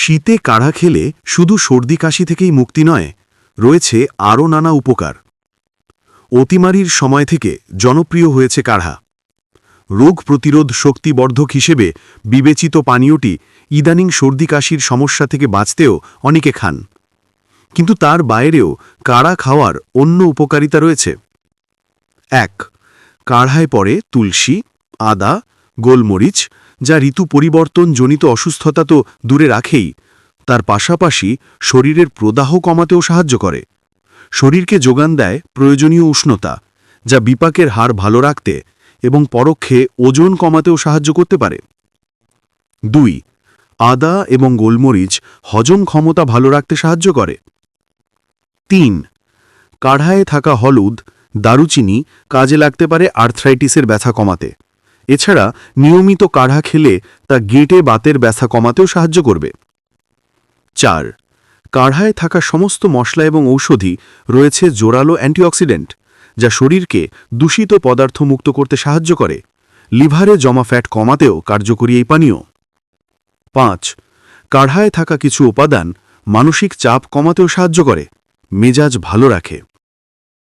শীতে কাঢ়া খেলে শুধু সর্দি কাশি থেকেই মুক্তি নয়, রয়েছে আরও নানা উপকার। অতিমারির সময় থেকে জনপ্রিয় হয়েছে কাঢ়া রোগ প্রতিরোধ শক্তিবর্ধক হিসেবে বিবেচিত পানীয়টি ইদানিং সর্দি কাশির সমস্যা থেকে বাঁচতেও অনেকে খান। কিন্তু তার বাইরেও কাড়া খাওয়ার অন্য উপকারিতা রয়েছে। এক কাঢ়ায় পড়ে তুলসী, আদা, গোলমরিচ যা ঋতু পরিবর্তনজনিত অসুস্থতা তো দূরে রাখেই, তার পাশাপাশি শরীরের প্রদাহ কমাতেও সাহায্য করে। শরীরকে যোগান দেয় প্রয়োজনীয় উষ্ণতা, যা বিপাকের হার ভালো রাখতে এবং পরোক্ষে ওজন কমাতেও সাহায্য করতে পারে। দুই, আদা এবং গোলমরিচ হজম ক্ষমতা ভালো রাখতে সাহায্য করে। তিন, কাঢ়ায় থাকা হলুদ, দারুচিনি কাজে লাগতে পারে আর্থ্রাইটিসের ব্যথা কমাতে। এছাড়া নিয়মিত কাঢ়া খেলে তা গেটে বাতের ব্যথা কমাতেও সাহায্য করবে। চার, কাঢ়ায় থাকা সমস্ত মশলা এবং ঔষধি রয়েছে জোরালো অ্যান্টিঅক্সিডেন্ট, যা শরীরকে দূষিত পদার্থ মুক্ত করতে সাহায্য করে। লিভারে জমা ফ্যাট কমাতেও কার্যকরী এই পানীয়। পাঁচ, কাঢ়ায় থাকা কিছু উপাদান মানসিক চাপ কমাতেও সাহায্য করে, মেজাজ ভালো রাখে।